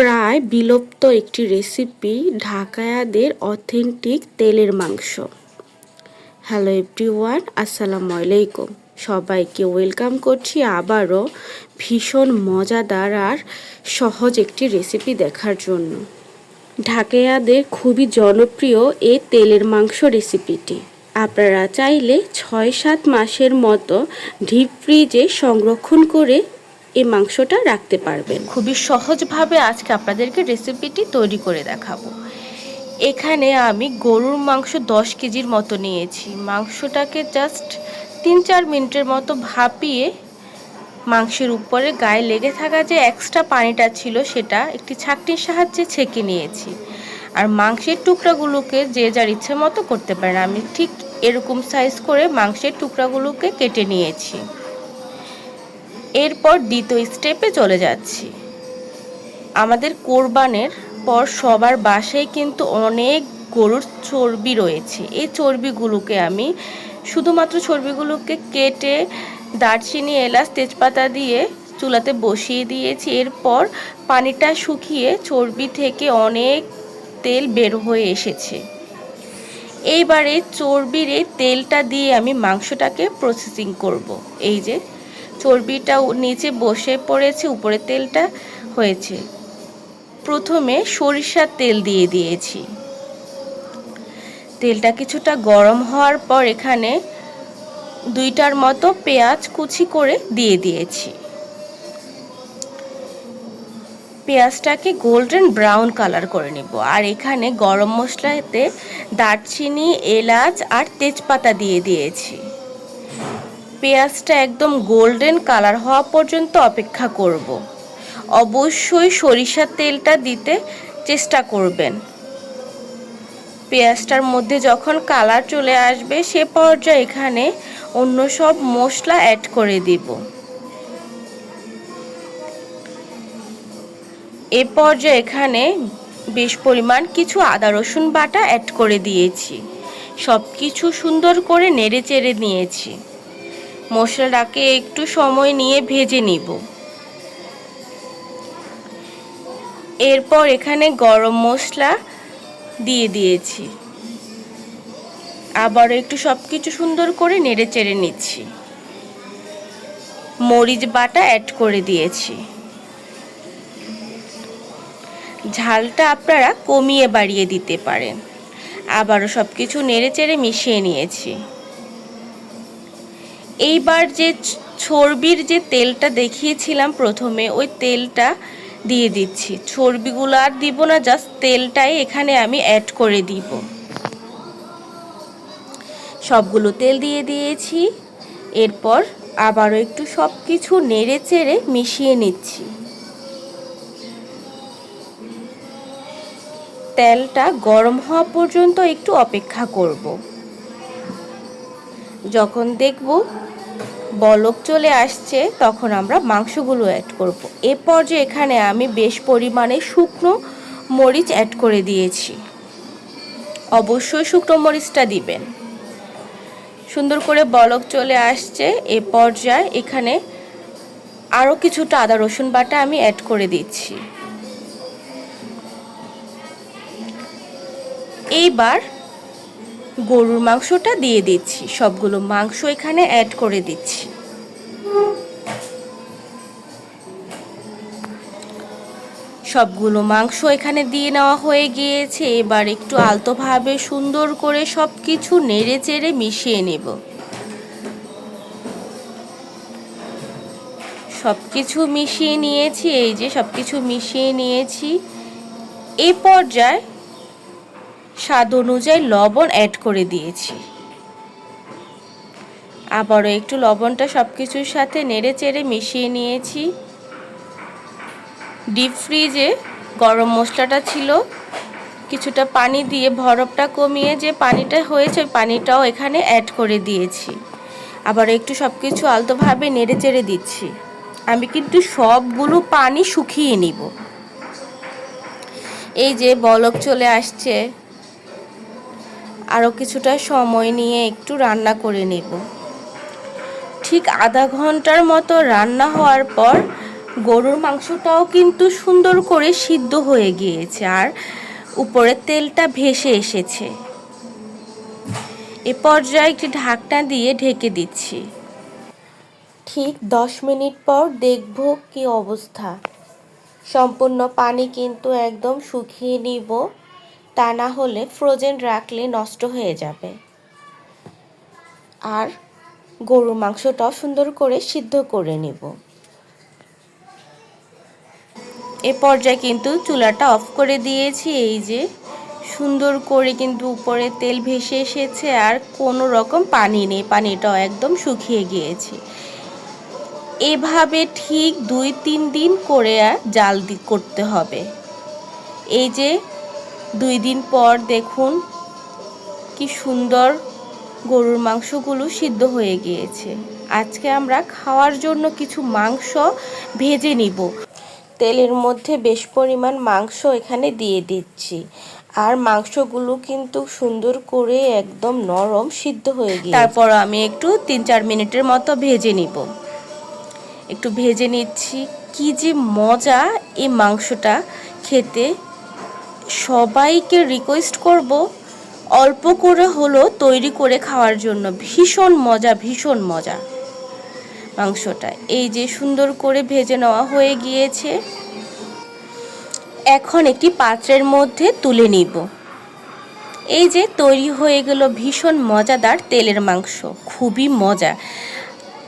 প্রায় বিলুপ্ত একটি রেসিপি ঢাকায়াদের অথেন্টিক তেলের মাংস। হ্যালো এভরিওয়ান আসসালামু আলাইকুম। সবাইকে ওয়েলকাম করছি আবারও ভীষণ মজাদার আর সহজ একটি রেসিপি দেখার জন্য। ঢাকায়াদের খুবই জনপ্রিয় এই তেলের মাংস রেসিপিটি আপনারা চাইলে ছয় সাত মাসের মতো ডিপ ফ্রিজে সংরক্ষণ করে এই মাংসটা রাখতে পারবেন। খুবই সহজভাবে আজকে আপনাদেরকে রেসিপিটি তৈরি করে দেখাবো। এখানে আমি গরুর মাংস দশ কেজির মতো নিয়েছি। মাংসটাকে জাস্ট তিন চার মিনিটের মতো ভাপিয়ে মাংসের উপরে গায়ে লেগে থাকা যে এক্সট্রা পানিটা ছিল সেটা একটি ছাকটির সাহায্যে ছেঁকে নিয়েছি। আর মাংসের টুকরাগুলোকে যে যার ইচ্ছে মতো করতে পারেন। আমি ঠিক এরকম সাইজ করে মাংসের টুকরাগুলোকে কেটে নিয়েছি। এরপর দ্বিতীয় স্টেপে চলে যাচ্ছি। আমাদের কোরবানের পর সবার বাসায় কিন্তু অনেক গরুর চর্বি রয়েছে। এই চর্বিগুলোকে আমি শুধুমাত্র চর্বিগুলোকে কেটে দারচিনি, এলাচ, তেজপাতা দিয়ে চুলাতে বসিয়ে দিয়েছি। এরপর পানিটা শুকিয়ে চর্বি থেকে অনেক তেল বের হয়ে এসেছে। এইবারে চর্বির এই তেলটা দিয়ে আমি মাংসটাকে প্রসেসিং করব। এই যে চর্বিটা নিচে বসে পড়েছে, উপরে তেলটা হয়েছে। প্রথমে সরিষার তেল দিয়ে দিয়েছি। তেলটা কিছুটা গরম হওয়ার পর এখানে দুইটার মতো পেঁয়াজ কুচি করে দিয়ে দিয়েছি। পেঁয়াজটাকে গোল্ডেন ব্রাউন কালার করে নেব। আর এখানে গরম মশলাতে দারচিনি, এলাচ আর তেজপাতা দিয়ে দিয়েছি। পেঁয়াজটা একদম গোল্ডেন কালার হওয়া পর্যন্ত অপেক্ষা করব। অবশ্যই সরিষার তেলটা দিতে চেষ্টা করবেন। পেঁয়াজটার মধ্যে যখন কালার চলে আসবে, সে পর্যায়ে এখানে অন্য সব মশলা অ্যাড করে দিব। এ পর্যায়ে এখানে বেশ পরিমাণ কিছু আদা, রসুন বাটা অ্যাড করে দিয়েছি। সব কিছু সুন্দর করে নেড়ে চেড়ে নিয়েছি। মশলাটাকে একটু সময় নিয়ে ভেজে নিব। এরপর এখানে গরম মশলা দিয়ে দিয়েছি। আবার একটু সব কিছু সুন্দর করে নেড়ে চেড়ে নিচ্ছি। মরিচ বাটা অ্যাড করে দিয়েছি। ঝালটা আপনারা কমিয়ে বাড়িয়ে দিতে পারেন। আবারও সব কিছু নেড়ে চেড়ে মিশিয়ে নিয়েছি। এইবার যে চর্বির যে তেলটা দেখিয়েছিলাম প্রথমে, ওই তেলটা দিয়ে দিচ্ছি। চর্বিগুলো আর দিব না জাস্ট তেলটাই এখানে আমি অ্যাড করে দিব। সবগুলো তেল দিয়ে দিয়েছি। এরপর আবারও একটু সব কিছু নেড়ে চেড়ে মিশিয়ে নিচ্ছি। তেলটা গরম হওয়া পর্যন্ত একটু অপেক্ষা করব। যখন দেখব বলক চলে আসছে, তখন আমরা মাংসগুলো অ্যাড করব। এ পর্যায়ে এখানে আমি বেশ পরিমাণে শুকনো মরিচ অ্যাড করে দিয়েছি। অবশ্যই শুকনো মরিচটা দিবেন। সুন্দর করে বলক চলে আসছে, এ পর্যায়ে এখানে আরও কিছুটা আদা, রসুন বাটা আমি অ্যাড করে দিচ্ছি। এইবার গরুর মাংসটা দিয়ে দিচ্ছি। সবগুলো মাংস এখানে অ্যাড করে দিচ্ছি। সবগুলো মাংস এখানে দিয়ে নেওয়া হয়ে গিয়েছে। এবার একটু আলতোভাবে সুন্দর করে সব কিছু নেড়ে চেড়ে মিশিয়ে নেব। সব কিছু মিশিয়ে নিয়েছি, এই যে সব কিছু মিশিয়ে নিয়েছি। এই পর্যায়ে স্বাদ অনুযায়ী লবণ অ্যাড করে দিয়েছি। আবারও একটু লবণটা সব কিছুর সাথে নেড়ে চেড়ে মিশিয়ে নিয়েছি। ডিপ ফ্রিজে গরম মশলাটা ছিল। কিছুটা পানি দিয়ে বরফটা কমিয়ে যে পানিটা হয়েছে, ওই পানিটাও এখানে অ্যাড করে দিয়েছি। আবার একটু সব কিছু আলতোভাবে নেড়ে চেড়ে দিচ্ছি। আমি কিন্তু সবগুলো পানি শুকিয়ে নিব। এই যে বলক চলে আসছে। আরও কিছুটা সময় নিয়ে একটু রান্না করে নেব। ঠিক আধা ঘণ্টার মতো রান্না হওয়ার পর গরুর মাংসটাও কিন্তু সুন্দর করে সিদ্ধ হয়ে গিয়েছে আর উপরে তেলটা ভেসে এসেছে। এ পর্যায়ে একটি ঢাকনা দিয়ে ঢেকে দিচ্ছি। ঠিক দশ মিনিট পর দেখব কি অবস্থা। সম্পূর্ণ পানি কিন্তু একদম শুকিয়ে নিব। তা না হলে ফ্রোজেন রাখলে নষ্ট হয়ে যাবে। আর গরুর মাংসটাও সুন্দর করে সিদ্ধ করে নিব। এ পর্যায়ে কিন্তু চুলাটা অফ করে দিয়েছি, এই যে সুন্দর করে কিন্তু উপরে তেল ভেসে এসেছে আর কোনো রকম পানি নেই, পানিটাও একদম শুকিয়ে গিয়েছে। এভাবে ঠিক দুই তিন দিন করে আর জাল করতে হবে। এই যে দুই দিন পর দেখুন কি সুন্দর গরুর মাংসগুলো সিদ্ধ হয়ে গিয়েছে। আজকে আমরা খাওয়ার জন্য কিছু মাংস ভেজে নিব। তেলের মধ্যে বেশ পরিমাণ মাংস এখানে দিয়ে দিচ্ছি। আর মাংসগুলো কিন্তু সুন্দর করে একদম নরম সিদ্ধ হয়ে গিয়েছে। তারপর আমি একটু তিন চার মিনিটের মতো ভেজে নিব। একটু ভেজে নিচ্ছি। কি যে মজা এই মাংসটা খেতে। সবাইকে রিকোয়েস্ট করব, অল্প করে হলো তৈরি করে খাওয়ার জন্য। ভীষণ মজা ভীষণ মজা। মাংসটা এই যে সুন্দর করে ভেজে নেওয়া হয়ে গিয়েছে। এখন একটি পাত্রের মধ্যে তুলে নিব। এই যে তৈরি হয়ে গেল ভীষণ মজাদার তেলের মাংস, খুবই মজা।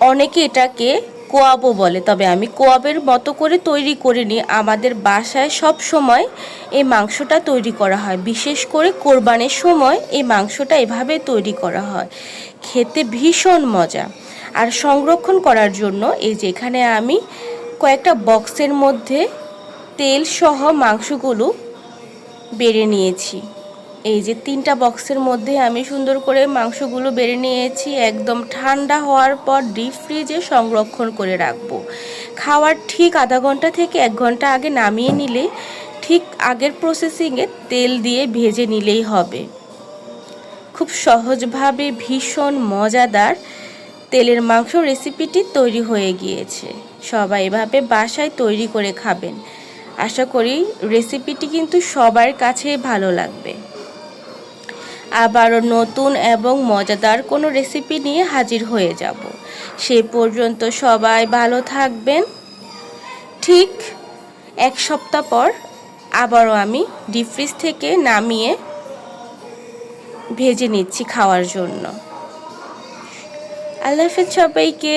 অনেকে এটাকে কোয়াবও বলে, তবে আমি কোয়াবের মতো করে তৈরি করিনি। আমাদের বাসায় সব সময় এই মাংসটা তৈরি করা হয়। বিশেষ করে কোরবানের সময় এই মাংসটা এভাবে তৈরি করা হয়। খেতে ভীষণ মজা। আর সংরক্ষণ করার জন্য এই যেখানে আমি কয়েকটা বক্সের মধ্যে তেল সহ মাংসগুলো বেড়ে নিয়েছি। এই যে তিনটা বক্সের মধ্যে আমি সুন্দর করে মাংসগুলো বেড়ে নিয়েছি। একদম ঠান্ডা হওয়ার পর ডিপ ফ্রিজে সংরক্ষণ করে রাখব। খাওয়ার ঠিক আধা ঘণ্টা থেকে এক ঘণ্টা আগে নামিয়ে নিলে ঠিক আগের প্রসেসিংয়ে তেল দিয়ে ভেজে নিলেই হবে। খুব সহজভাবে ভীষণ মজাদার তেলের মাংস রেসিপিটি তৈরি হয়ে গিয়েছে। সবাই এভাবে বাসায় তৈরি করে খাবেন। আশা করি রেসিপিটি কিন্তু সবার কাছে ভালো লাগবে। আবারও নতুন এবং মজাদার কোনো রেসিপি নিয়ে হাজির হয়ে যাব। সে পর্যন্ত সবাই ভালো থাকবেন। ঠিক এক সপ্তাহ পর আবারও আমি ডিপ ফ্রিজ থেকে নামিয়ে ভেজে নিচ্ছি খাওয়ার জন্য। আল্লাহ হাফেজ সবাইকে।